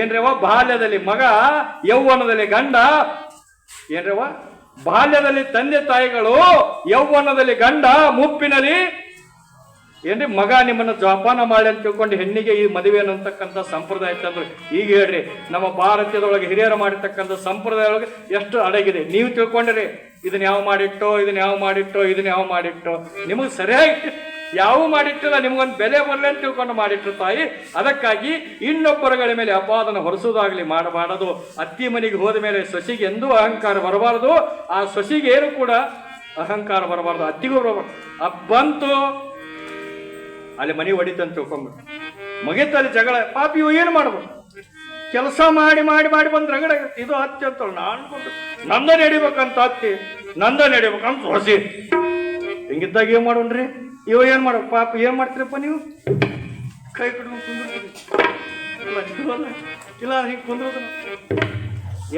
ಏನ್ರವ? ಬಾಲ್ಯದಲ್ಲಿ ಮಗ, ಯೌವನದಲ್ಲಿ ಗಂಡ. ಏನ್ರವ? ಬಾಲ್ಯದಲ್ಲಿ ತಂದೆ ತಾಯಿಗಳು, ಯೌವನದಲ್ಲಿ ಗಂಡ, ಮುಪ್ಪಿನಲ್ಲಿ. ಏನ್ರಿ ಮಗ ನಿಮ್ಮನ್ನು ಜೋಪಾನ ಮಾಡಿ ಅಂತ ತಿಳ್ಕೊಂಡು ಹೆಣ್ಣಿಗೆ ಈ ಮದುವೆ ಅನ್ನತಕ್ಕಂಥ ಸಂಪ್ರದಾಯ ತಂದ್ರು. ಈಗ ಹೇಳ್ರಿ, ನಮ್ಮ ಭಾರತದೊಳಗೆ ಹಿರಿಯರು ಮಾಡಿರ್ತಕ್ಕಂಥ ಸಂಪ್ರದಾಯದೊಳಗೆ ಎಷ್ಟು ಅಡಗಿದೆ. ನೀವು ತಿಳ್ಕೊಂಡಿರಿ ಇದನ್ನ ಯಾವ ಮಾಡಿಟ್ಟೋ ಇದನ್ನ ಯಾವ ಮಾಡಿಟ್ಟೋ ಇದನ್ನ ಯಾವ ಮಾಡಿಟ್ಟೋ. ನಿಮಗೆ ಸರಿಯಾಗಿ ಯಾವ ಮಾಡಿಟ್ಟಿಲ್ಲ, ನಿಮ್ಗೊಂದು ಬೆಲೆ ಬರಲಿ ಅಂತ ತಿಳ್ಕೊಂಡು ಮಾಡಿಟ್ರು ತಾಯಿ. ಅದಕ್ಕಾಗಿ ಇನ್ನೊಬ್ಬರುಗಳ ಮೇಲೆ ಅಪಾದನ ಹೊರಿಸೋದಾಗ್ಲಿ ಮಾಡಬಾರದು. ಅತ್ತಿ ಮನೆಗೆ ಹೋದ ಮೇಲೆ ಸೊಸಿಗೆ ಎಂದೂ ಅಹಂಕಾರ ಬರಬಾರದು. ಆ ಸೊಸಿಗೆ ಏನು ಕೂಡ ಅಹಂಕಾರ ಬರಬಾರದು. ಅತ್ತಿಗೂ ಬರಬಾರ್ದು. ಬಂತು ಅಲ್ಲಿ ಮನೆ ಹೊಡಿತಂತ ತಿಳ್ಕೊಂಬಿಟ್ಟು ಮಗಿತಲ್ಲಿ ಜಗಳ ಪಾಪಿ ಇವು ಏನು ಮಾಡ್ಬೋದು? ಕೆಲಸ ಮಾಡಿ ಮಾಡಿ ಮಾಡಿ ಬಂದ್ರೆ ರಗಡ ಇದು ಅತ್ತಿ ಅಂತ ನಾನು ನಂದ ನಡಿಬೇಕಂತ ಅತ್ತಿ, ನಂದ ನಡಿಬೇಕಂತ ಹೊಸಿ ಹಿಂಗಿದ್ದಾಗ ಏನು ಮಾಡೋಣ್ರಿ? ಇವ ಏನು ಮಾಡೋ ಪಾಪ, ಏನು ಮಾಡ್ತೀರಪ್ಪ ನೀವು? ಕೈ ಕಟ್ಕೊಂಡು ಕುಂದಿರ್ತೀರಿ ಇಲ್ಲ ಹಿಂಗೆ ಕುಂದಿರೋದು.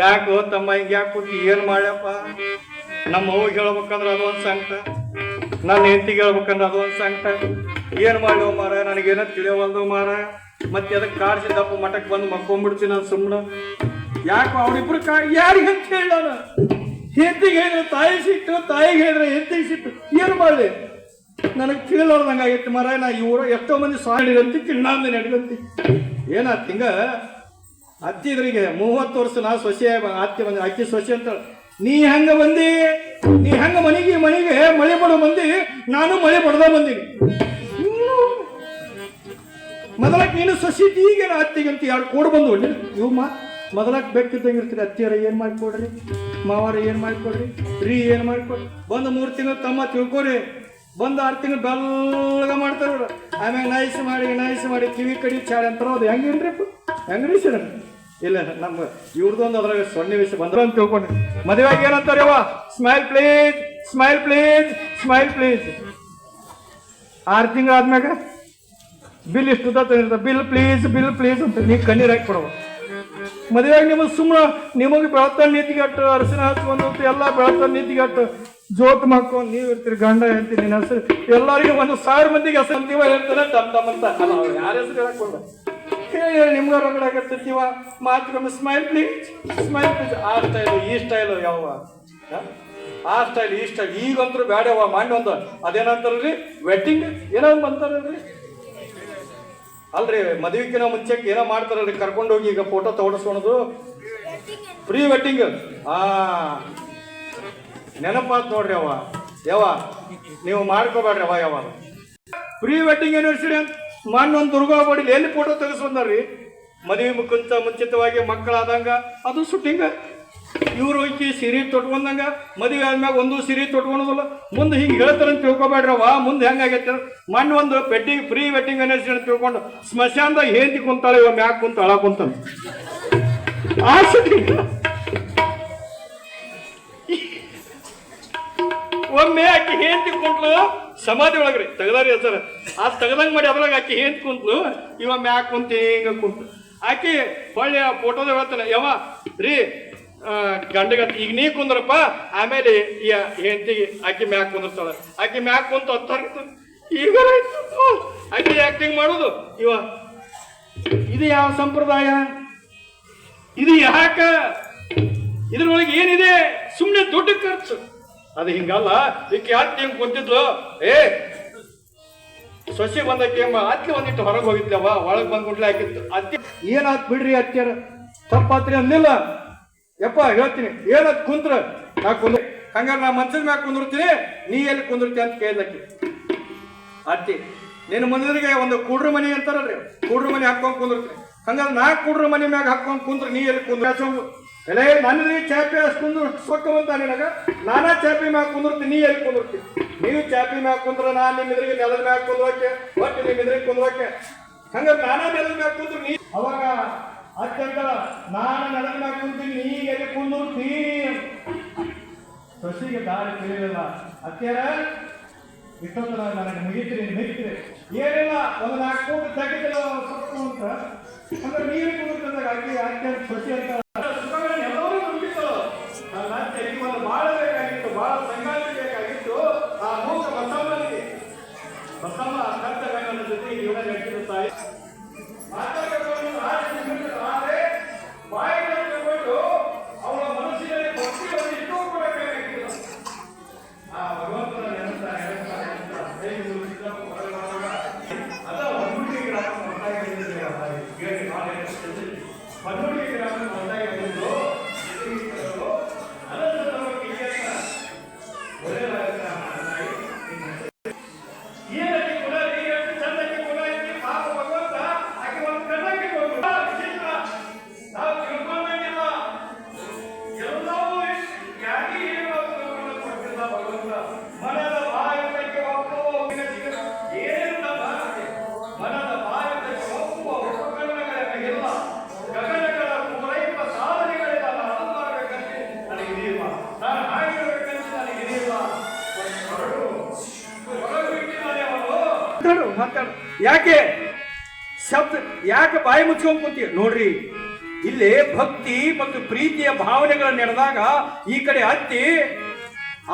ಯಾಕೋ ತಮ್ಮ ಹಿಂಗೆ ಯಾಕೆ ಕೂತಿ, ಏನು ಮಾಡ್ಯಪ್ಪ? ನಮ್ಮ ಅವ್ಗೆ ಹೇಳ್ಬೇಕಂದ್ರೆ ಅದು ಒಂದು ಸಂಕಟ. ನನ್ನ ಹೆಂಡತಿಗೆ ಹೇಳ್ಬೇಕಂದ್ರೆ ಅದು ಒಂದು ಸಂಕಟ. ಏನು ಮಾಡ್ಯವ ಮಾರ, ನನಗೇನೋ ತಿಳಿಯವಲ್ದು ಮಾರ. ಮತ್ತೆ ಅದಕ್ಕೆ ಕಾಡ್ಸಿದ್ದಪ್ಪ ಮಠಕ್ಕೆ ಬಂದು ಮಕ್ಕೊಂಡ್ಬಿಡ್ತೀನಿ ನಾನು ಸುಮ್ಮನೆ ಯಾಕೋ ಅವ್ರಿಬ್ರು ಕಾ ಯಾರಿಗೆ ಅಂತ ಹೇಳ ಹೆಂಡತಿಗೆ ಹೇಳಿದ್ರೆ ತಾಯಿ ಸಿಟ್ಟು, ತಾಯಿಗೆ ಹೇಳಿದ್ರೆ ಹೆಂಡತಿಗೆ ಸಿಟ್ಟು. ಏನು ಮಾಡಲಿ? ನನಗೆ ತಿಳಿಲಾರ್ದಂಗೆ ಆಗಿತ್ತು ಮರ ನಾ ಇವರು ಎಷ್ಟೋ ಮಂದಿ ಸಾಡಿದಂತಿ ಕಿಣ್ಣಾಂದ ನಡೆದಂತಿ. ಏನಾತ್ ಹಿಂಗ? ಅತ್ತಿದ್ರಿಗೆ ಮೂವತ್ತು ವರ್ಷ ನಾ ಸೊಸೆ ಅತ್ತಿ ಬಂದ ಅಕ್ಕಿ ಸೊಸೆ ಅಂತ ನೀ ಹೆಂಗ ಬಂದಿ? ನೀ ಹೆಂಗ ಮನೆಗೆ ಮನೆಗೆ ಮಳೆ ಬಡ ಬಂದಿ ನಾನು ಮಳೆ ಬಡ್ದ ಬಂದೀನಿ ಮೊದಲಕ್ಕೆ ನೀನು ಸೊಸಿ ಈಗ ಅತ್ತಿಗೆ ಅಂತ ಎರಡು ಕೋಡ್ ಬಂದು ಇವು ಮಾ ಮೊದಲಕ್ಕೆ ಬೇಕಿದ್ದಂಗೆ ಇರ್ತೀರಿ ಅತ್ತಿಯರ ಏನು ಮಾಡಿಕೊಡ್ರಿ? ಮಾವಾರ ಏನು ಮಾಡಿಕೊಡ್ರಿ? ರೀ ಏನು ಮಾಡಿಕೊಡ್ರಿ? ಬಂದು ಮೂರು ತಿಂಗಳು ತಮ್ಮ ತಿಳ್ಕೊರಿ. ಬಂದು ಆರು ತಿಂಗಳು ಮಾಡ್ತಾರೆ ನೋಡ್ರಿ ಆಮೇಲೆ ನೈಸ್ ಮಾಡಿ ನೈಸ್ ಮಾಡಿ ಕಿವಿ ಕಡಿ ಚಾಡಿ ಅಂತಾರೆ ಅದು ಹೆಂಗೇನ್ರಿ ಹೆಂಗ್ರಿ ಸರ್? ಇಲ್ಲ ನಮ್ಮ ಇವ್ರದೊಂದು ಅದ್ರಾಗ ಸೊನ್ನೆ ವಿಷಯ ಬಂದ್ರ ಅಂತ ತಿಳ್ಕೊಂಡ್ರಿ ಮದುವೆಗೆ ಏನಂತಾರೆ smile please smile please smile please ಆರು ತಿಂಗಳು ಆದ್ಮ್ಯಾಗ ಬಿಲ್ ಇಷ್ಟು ತಂದಿರ್ತ ಬಿಲ್ ಪ್ಲೀಸ್ ಬಿಲ್ ಪ್ಲೀಸ್ ಅಂತ ನೀ ಕಣ್ಣೀರ್ ಹಾಕಿ ಕೊಡವ ಮದುವೆಯಾಗಿ ನಿಮಗೆ ಸುಮ್ಮನೆ ನಿಮಗೆ ಬೆಳತ ನೀತಿಗಟ್ಟು, ಅರಸಿನ ಹಚ್ಕೊಂಡು ಎಲ್ಲ ಬೆಳತ ನೀತಿಗಟ್ಟು. ಜೋತ್ ಮಾಡ್ಕೊಂಡು ನೀವು ಇರ್ತೀರಿ ಗಂಡ ಹೇಳ್ತೀನಿ ನಿನ್ನ ಹೆಸರು ಎಲ್ಲರಿಗೂ ಒಂದು ಸಾವಿರ ಮಂದಿಗೆ ಹೆಸರು ಅಂತೀವ ಹೇಳ್ತಾನೆ ತಮ್ಮ ತಮ್ಮ ಅಂತ. ಯಾರ ಹೆಸರು ಹೇಳಕ್ಕೊಂಡ ಹೇಳಿ ಹೇಳಿ ನಿಮ್ಗೆ ರಗಡಾಗತ್ತೀವ ಮಾತ್ರ ಸ್ಮೈಲ್ ಪ್ಲೀಸ್ ಸ್ಮೈಲ್ ಪ್ಲೀಸ್ ಆ ಸ್ಟೈಲ್ ಈ ಸ್ಟೈಲ್ ಯಾವ? ಆ ಸ್ಟೈಲ್ ಈ ಸ್ಟೈಲ್ ಈಗಂತೂ ಬೇಡವ ಮಾಡಿ ಒಂದು. ಅದೇನಂತಾರಲ್ರಿ? ವೆಡ್ಡಿಂಗ್ ಏನೋ ಬಂತಾರಲ್ರಿ ಅಲ್ರಿ ಮದುವೆಕಿನ ಮುಂಚೆ ಏನೋ ಮಾಡ್ತಾರಲ್ರಿ ಕರ್ಕೊಂಡೋಗಿ ಈಗ ಫೋಟೋ ತೋಡಿಸ್ಕೊಳೋದು ಪ್ರೀ ವೆಡ್ಡಿಂಗ್ ಆ. ನೆನಪಾತ್ ನೋಡ್ರಿ ಅವ ಯಾವ ನೀವು ಮಾಡ್ಕೋಬೇಡ್ರಿ ಅವ ಯಾವಾಗ. ಪ್ರೀ ವೆಡ್ಡಿಂಗ್ ಯೂನಿವರ್ಸಿಟಿ ಅಂತ ಒಂದು ದುರ್ಗಾ ಬಡಿಲಿ ಎಲ್ಲಿ ಫೋಟೋ ತೆಗೆಸ್ಕೊಂಡ್ರಿ ಮದುವೆ ಮುಖಂತ ಮುಂಚಿತವಾಗಿ ಮಕ್ಕಳಾದಂಗ, ಅದು ಶೂಟಿಂಗ್ ಇವ್ರು ಹೋಗಿ ಸಿರಿ ತೊಟ್ಕೊಂಡಂಗ, ಮದುವೆ ಆದ್ಮ್ಯಾಗ ಒಂದು ಸಿರಿ ತೊಟ್ಕೊಳೋದಿಲ್ಲ. ಮುಂದೆ ಹಿಂಗೆ ಹೇಳ್ತಾರಂತ ತಿಳ್ಕೊಬೇಡ್ರವ ಮುಂದೆ ಹೆಂಗಾಗೈತೆ ಮಣ್ಣು ಒಂದು ವೆಡ್ಡಿಂಗ್ ಪ್ರೀ ವೆಡ್ಡಿಂಗ್ ಯೂನಿವರ್ಸಿಟಿ ಅಂತ ತಿಳ್ಕೊಂಡು ಸ್ಮಶಾನದಾಗ ಹೇಂತಿ ಕುಂತಾಳೆ ಇವ ಮ್ಯಾಕ್ ಕುಂತ ಆ ಶೂಟಿಂಗ್ ಒಮ್ಮೆ ಆಕಿ ಹೇಂತಿ ಕುಂತ್ಲು, ಸಮಾಧಿ ಒಳಗ್ರಿ ತೆಗದಾರಿ ಹೆಸರು ಆ ತೆಗದಂಗ್ ಮಾಡಿ ಅದ್ರಾಗ ಆಕಿ ಹೇಂತ್ ಕುಂತ್ಲು, ಇವ ಮ್ಯಾಕ್ ಕುಂತಿ ಹಿಂಗ ಕುಂತು. ಆಕಿ ಹೊಳ್ಳಿ ಆ ಫೋಟೋದ ಹೇಳ್ತಾನೆ ಯವ ರೀ ಗಂಡಗ ಈಗ ನೀ ಕುಂದ್ರಪ್ಪ, ಆಮೇಲೆ ಈ ಹೆಂಡತಿ ಆಕಿ ಮ್ಯಾಕ್ ಕುಂದಿರ್ತಾಳ ಆಕಿ ಮ್ಯಾಕ್ ಕುಂತ ಹತ್ತಾರ ಈಗ ಆಕಿ ಆಕ್ಟಿಂಗ್ ಮಾಡೋದು. ಇವ, ಇದು ಯಾವ ಸಂಪ್ರದಾಯ? ಇದು ಯಾಕ? ಇದ್ರೊಳಗೆ ಏನಿದೆ? ಸುಮ್ಮನೆ ದುಡ್ಡು ಖರ್ಚು. ಅದು ಹಿಂಗಲ್ಲ. ಈಕೆ ಅತ್ತೆ ಹಿಂಗ್ ಕುಂತಿದ್ಲು. ಏ, ಸೊಸೆ ಬಂದಕ್ಕೆ ಅತ್ತಿ ಒಂದಿಟ್ಟು ಹೊರಗೆ ಹೋಗಿದ್ಲವ ಒಳಗೆ ಬಂದ್ ಗುಡ್ಲೆ ಹಾಕಿತ್ತು ಅತ್ತಿ, ಏನಾತ್ ಬಿಡ್ರಿ ಅತ್ತಿಯರ? ತಪ್ಪಾತ್ರಿ ಅಂದಿಲ್ಲ. ಯಪ್ಪ, ಹೇಳ್ತೀನಿ. ಏನಾತ್ ಕುಂತ್ರ? ನಾ ಕುಂದ್ರ ಹಂಗಾರೆ ನಾ ಮನ್ಸಿನ ಮ್ಯಾಗ ಕುಂದಿರ್ತೀನಿ, ನೀ ಎಲ್ಲಿ ಕುಂದಿರ್ತಿ ಅಂತ ಕೇಳಿದಕ್ಕೆ. ಅತ್ತಿ, ನಿನ್ನ ಮುಂದಿಗೆ ಒಂದು ಕೂಡ್ರ ಮನಿ ಅಂತಾರಲ್ರಿ. ಕೂಡ್ರ ಮನಿ ಹಾಕೊಂಡು ಕುಂದಿರ್ತೀನಿ. ಹಂಗಾರೆ ನಾ ಕೂಡ್ರ ಮನಿ ಮ್ಯಾಗ ಹಾಕೊಂಡು ಕುಂದ್ರ ನೀ ಎಲ್ಲಿ ಕುಂದ್ರ ಎಲೇ ನನಗೆ ಚಾಪಿ ಕುಂದ್ರು ಸೊಕ್ಕವಂತ ನಿನಗ? ನಾನಾ ಚಾಪಿ ಮ್ಯಾಗ ಕುಂದಿರ್ತೀನಿ, ನೀ ಎಲ್ಲಿ ಕುಂದಿರ್ತೀನಿ ನೀವು ಚಾಪಿ ಮ್ಯಾಗ ಕುಂದ್ರ ನಾ ನಿಮ್ಮ ಎದುರಿಗೆ ನೆಲದ ಮ್ಯಾಗ ಕುಂದ್ರೋಕೆ ಒಟ್ಟು ನಿಮ್ಮ ಎದುರಿಗೆ ಕುಂದ್ರೋಕೆ ಹಂಗ ನಾನಾ ನೆಲದ ಮ್ಯಾಗ ಕುಂದ್ರು ನೀ ಅವಾಗ ಅತ್ಯಂತ ನಾನು ನೆಲದ ಮ್ಯಾಗ ಕುಂತೀನಿ, ನೀ ಎಲ್ಲಿ ಕುಂದಿರ್ತಿ? ಸಸಿಗೆ ದಾರಿ ತಿಳಿಲಿಲ್ಲ ಅತ್ಯಾರ ನಾನು ನನಗೆ ಮುಗಿತ್ರಿ ಮುಗಿತ್ರಿ ಏನಿಲ್ಲ, ಒಂದು ನಾಲ್ಕು ಕೋಟಿ ತೆಗೆದಿಲ್ಲ ಸೊಕ್ಕು ಅಂತ. ಅಂದ್ರೆ ನೀರು ಕುಡಿತದಾಗ ಅಕ್ಕಿ ಅತ್ಯಂತ ಸಸಿ ಅಂತ Yeah. ಮಾತಾಡು ಯಾಕೆ? ಶಬ್ದ ಯಾಕೆ ಬಾಯಿ ಮುಚ್ಕೊಂಡು ಕೂತೀಯ? ನೋಡ್ರಿ, ಇಲ್ಲಿ ಭಕ್ತಿ ಮತ್ತು ಪ್ರೀತಿಯ ಭಾವನೆಗಳನ್ನು ನಡೆದಾಗ ಈ ಕಡೆ ಹತ್ತಿ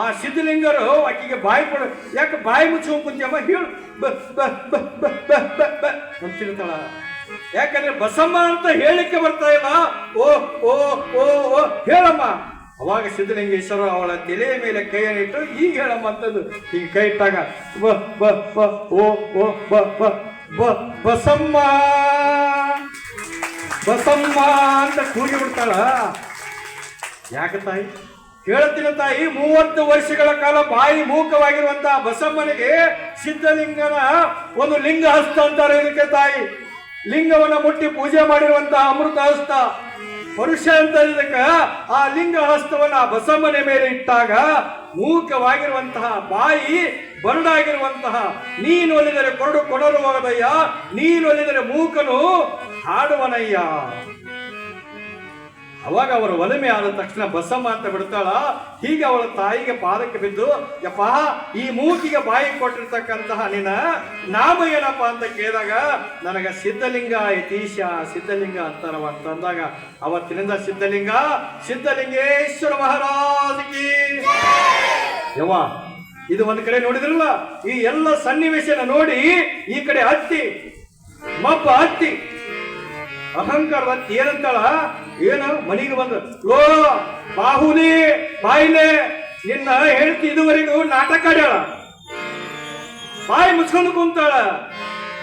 ಆ ಸಿದ್ಧಲಿಂಗರು ಆಕೆಗೆ ಬಾಯಿ ಕೊಡ ಯಾಕೆ ಬಾಯಿ ಮುಚ್ಕೊಂಡು ಕುಂತಿಯಮ್ಮ? ಹೇಳು. ಅಂತಿರ್ತಾಳ ಯಾಕಂದ್ರೆ ಬಸಮ್ಮ ಅಂತ ಹೇಳಿಕೆ ಬರ್ತಾ ಇಲ್ಲ. ಓ ಓ ಓ ಹೇಳಮ್ಮ. ಅವಾಗ ಸಿದ್ಧಲಿಂಗೇಶ್ವರ ಅವಳ ತಲೆಯ ಮೇಲೆ ಕೈಯನ್ನಿಟ್ಟು ಈಗ ಹೇಳ ಮತ್ತದು ಈಗ ಕೈ ಇಟ್ಟಾಗ, ಬ ಬ ಬ, ಓ ಓ, ಬ ಬ ಬ, ಬಸಮ್ಮ. ಬಸಮ್ಮ ಅಂತ ಕೂಗಿ ಬಿಡ್ತಾಳ. ಯಾಕೆ ತಾಯಿ? ಹೇಳ್ತೀನಿ ತಾಯಿ, ಮೂವತ್ತು ವರ್ಷಗಳ ಕಾಲ ಬಾಯಿ ಮೂಕವಾಗಿರುವಂತಹ ಬಸಮ್ಮನಿಗೆ ಸಿದ್ಧಲಿಂಗನ ಒಂದು ಲಿಂಗ ಹಸ್ತ ಅಂತಾರೆ ಇದಕ್ಕೆ ತಾಯಿ. ಲಿಂಗವನ್ನ ಮುಟ್ಟಿ ಪೂಜೆ ಮಾಡಿರುವಂತಹ ಅಮೃತ ಹಸ್ತ. ಪರುಷ ಅಂತ ಇದಕ್ಕ ಆ ಲಿಂಗ ಹಸ್ತವನ್ನು ಆ ಬಸಮ್ಮನ ಮೇಲೆ ಇಟ್ಟಾಗ ಮೂಕವಾಗಿರುವಂತಹ ಬಾಯಿ ಬರಡಾಗಿರುವಂತಹ ನೀನು ಒಲಿದರೆ ಕೊರಡು ಕೊಡರುವುದಯ್ಯ ನೀನು ಒಲಿದರೆ ಮೂಕನು ಹಾಡುವನಯ್ಯ. ಅವಾಗ ಅವರ ವಲಮೆ ಆದ ತಕ್ಷಣ ಬಸಮ್ಮ ಅಂತ ಬಿಡ್ತಾಳ. ಹೀಗೆ ಅವಳ ತಾಯಿಗೆ ಪಾದಕ್ಕೆ ಬಿದ್ದು, ಯಪ್ಪ, ಈ ಮೂಕಿಗೆ ಬಾಯಿ ಕೊಟ್ಟಿರ್ತಕ್ಕಂತಹ ನಿನ್ನ ನಾಮ ಏನಪ್ಪ ಅಂತ ಕೇಳಿದಾಗ, ನನಗ ಸಿದ್ಧಲಿಂಗ ಯತೀಶ ಸಿದ್ಧಲಿಂಗ ಅಂತಾರವ ಅಂತಂದಾಗ ಅವತ್ತಿನಿಂದ ಸಿದ್ಧಲಿಂಗ, ಸಿದ್ಧಲಿಂಗೇಶ್ವರ ಮಹಾರಾಜಕಿ ಯವ್ವ, ಇದು ಒಂದು ಕಡೆ ನೋಡಿದ್ರಲ್ಲ, ಈ ಎಲ್ಲ ಸನ್ನಿವೇಶನ ನೋಡಿ, ಈ ಕಡೆ ಹತ್ತಿ ಮಬ್ಬ ಹತ್ತಿ ಅಹಂಕಾರ ಏನಂತಾಳ ಏನು? ಮನೆಗೆ ಬಂದ ಲೋ ಬಾಹುಲಿ, ಬಾಯಿಲೆ, ನಿನ್ನ ಹೇಳ್ತಿ ಇದುವರೆಗೂ ನಾಟಕ ಆಡ್ಯಾಳ. ಬಾಯಿ ಮುಚ್ಕೊಂಡು ಕುಂತಾಳ.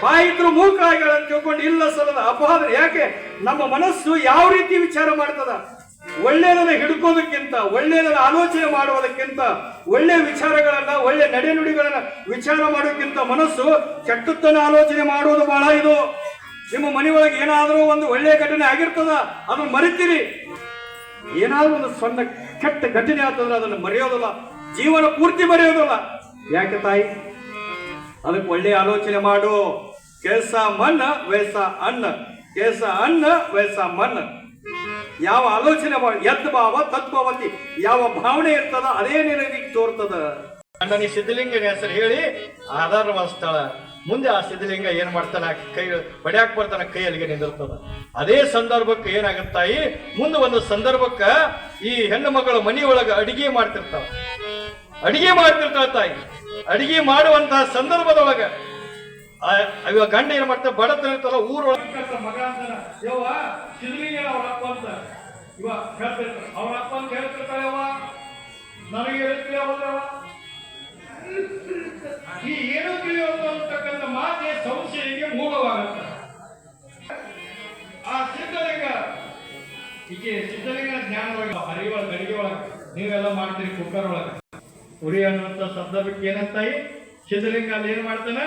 ಬಾಯಿ ಇದ್ರು ಮೂಕ ಆಗ್ಯಾಳ ಅಂತ ತಿಳ್ಕೊಂಡು ಇಲ್ಲ ಸಲದ ಅಪವಾದ ಯಾಕೆ? ನಮ್ಮ ಮನಸ್ಸು ಯಾವ ರೀತಿ ವಿಚಾರ ಮಾಡ್ತದ? ಒಳ್ಳೆಯದನ್ನ ಹಿಡ್ಕೋದಕ್ಕಿಂತ ಒಳ್ಳೆಯದನ್ನ ಆಲೋಚನೆ ಮಾಡುವುದಕ್ಕಿಂತ, ಒಳ್ಳೆ ವಿಚಾರಗಳನ್ನ, ಒಳ್ಳೆ ನಡೆನುಡಿಗಳನ್ನ ವಿಚಾರ ಮಾಡೋಕ್ಕಿಂತ ಮನಸ್ಸು ಕೆಟ್ಟದ್ದನ್ನ ಆಲೋಚನೆ ಮಾಡುವುದು ಬಹಳ ಇದು. ನಿಮ್ಮ ಮನೆಯೊಳಗೆ ಏನಾದರೂ ಒಂದು ಒಳ್ಳೆಯ ಘಟನೆ ಆಗಿರ್ತದ, ಅದನ್ನು ಮರಿತೀರಿ. ಏನಾದರೂ ಒಂದು ಸಣ್ಣ ಕೆಟ್ಟ ಘಟನೆ ಆಗ್ತದ್ರೆ ಅದನ್ನು ಮರೆಯೋದಲ್ಲ, ಜೀವನ ಪೂರ್ತಿ ಮರೆಯೋದಲ್ಲ. ಯಾಕೆ ತಾಯಿ? ಅದಕ್ಕೆ ಒಳ್ಳೆಯ ಆಲೋಚನೆ ಮಾಡು. ಕೆಲಸ ಮಣ್ಣ ವಯಸ್ಸ ಅನ್ನ ಕೆಲಸ ಅನ್ನ ವಯಸ್ಸ ಮಣ್ಣ. ಯಾವ ಆಲೋಚನೆ ಮಾಡಿ. ಯತ್ ಭಾವ ತತ್ವವತಿ ಯಾವ ಭಾವನೆ ಇರ್ತದ ಅದೇ ನಿನಗೆ ತೋರ್ತದ. ಅಣ್ಣನಿಗೆ ಸಿದ್ಧಲಿಂಗನ ಹೆಸರು ಹೇಳಿ, ಆಧಾರವಾದ ಸ್ಥಳ. ಮುಂದೆ ಆ ಸಿದ್ಧಲಿಂಗ ಏನ್ ಮಾಡ್ತಾನ? ಕೈ ಹೊಡ್ಯಾಕ್ ಬರ್ತಾನ ಕೈ ಅಲ್ಲಿಗೆ ನಿಂದಿರ್ತದ. ಅದೇ ಸಂದರ್ಭಕ್ಕೆ ಏನಾಗತ್ತಾಯಿ ಮುಂದೆ ಒಂದು ಸಂದರ್ಭಕ್ಕ ಈ ಹೆಣ್ಣು ಮಗಳು ಮನೆಯೊಳಗ ಅಡಿಗೆ ಮಾಡ್ತಿರ್ತಾವ ಅಡಿಗೆ ಮಾಡ್ತಿರ್ತಾಳ ತಾಯಿ. ಅಡಿಗೆ ಮಾಡುವಂತಹ ಸಂದರ್ಭದೊಳಗ ಆ- ಇವ ಗಂಡ ಏನ್ ಮಾಡ್ತಾರೆ ಬಡತನ ಇರ್ತಲ್ಲ, ಊರೊಳಗೆ ಮಗ ಅವ್ರ ಅಪ್ಪ ಅಂತ. ಅವ್ರ ಸಿದ್ಧಲಿಂಗ ಜ್ಞಾನ ಒಳಗ ಹರಿ ಒಳಗ ಗಡಿಗೆ ಒಳಗ ನೀವೆಲ್ಲ ಮಾಡ್ತೀರಿ ಕುಕ್ಕರ್ ಒಳಗ. ಉರಿ ಅನ್ನುವಂಥ ಬಿಟ್ಟು ಏನಂತಾಯಿ ಸಿದ್ಧಲಿಂಗ ಅಲ್ಲಿ ಏನ್ ಮಾಡ್ತಾನ?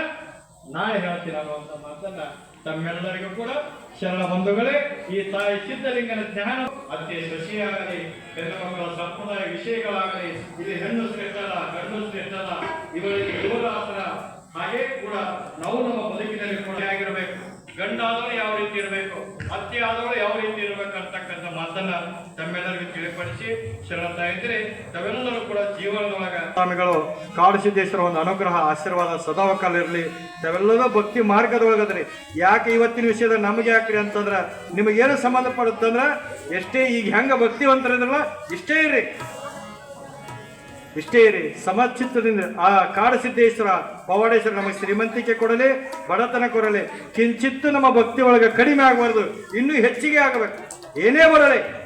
ನಾಳೆ ಹೇಳ್ತೀನಿ ಅನ್ನುವಂಥ ಮಾತನ್ನ ತಮ್ಮೆಲ್ಲರಿಗೂ ಕೂಡ ಶರಣ ಬಂಧುಗಳೇ, ಈ ತಾಯಿ ಸಿದ್ಧಲಿಂಗನ ಜ್ಞಾನ ಅತ್ತೆ ಶಶಿಯಾಗಲಿ ಹೆಣ್ಣು ಮಕ್ಕಳ ಸಂಪ್ರದಾಯ ವಿಷಯಗಳಾಗಲಿ, ಇಲ್ಲಿ ಹೆಣ್ಣು ಶ್ರೇಷ್ಠದ ಗಂಡು ಶ್ರೇಷ್ಠದ ಇವರಿಗೆ ಯುವರಾಸನ ಹಾಗೆ ಕೂಡ ನಾವು ನಮ್ಮ ಬದುಕಿನಲ್ಲಿ ಕೂಡ ಆಗಿರಬೇಕು. ಗಂಡಾದವರು ಯಾವ ರೀತಿ ಇರಬೇಕು ಅತ್ತೆ ಆದವರು ಯಾವ ರೀತಿ ಇರಬೇಕು ಅಂತಕ್ಕಂಥ ಮಾತನ್ನ ತಮ್ಮೆಲ್ಲರಿಗೂ ತಿಳಿಪಡಿಸಿ ಶರಣತಾ ಇದ್ರೆ ತಾವೆಲ್ಲರೂ ಕೂಡ ಜೀವನದೊಳಗ ಸ್ವಾಮಿಗಳು, ಕಾಡು ಸಿದ್ದೇಶ್ವರ ಒಂದು ಅನುಗ್ರಹ, ಆಶೀರ್ವಾದ ಸದಾವಕಾಲ ಇರಲಿ. ತಾವೆಲ್ಲರೂ ಭಕ್ತಿ ಮಾರ್ಗದೊಳಗದ್ರಿ. ಯಾಕೆ ಇವತ್ತಿನ ವಿಷಯದ ನಮಗೆ ಯಾಕ್ರಿ ಅಂತಂದ್ರ, ನಿಮಗೇನು ಸಂಬಂಧಪಡುತ್ತಂದ್ರ ಎಷ್ಟೇ ಈಗ ಹೆಂಗ ಭಕ್ತಿವಂತರಲ್ಲ ಇಷ್ಟೇ ಇರ್ರಿ. ಇಷ್ಟೇ ರೀ ಸಮಚಿತ್ತದಿಂದ ಆ ಕಾಡಸಿದ್ದೇಶ್ವರ ಪವಾಡೇಶ್ವರ ನಮಗೆ ಶ್ರೀಮಂತಿಕೆ ಕೊಡಲಿ, ಬಡತನ ಕೊಡಲಿ. ಕಿಂಚಿತ್ತು ನಮ್ಮ ಭಕ್ತಿ ಒಳಗೆ ಕಡಿಮೆ ಆಗಬಾರ್ದು, ಇನ್ನೂ ಹೆಚ್ಚಿಗೆ ಆಗಬೇಕು. ಏನೇ ಬರಲಿ.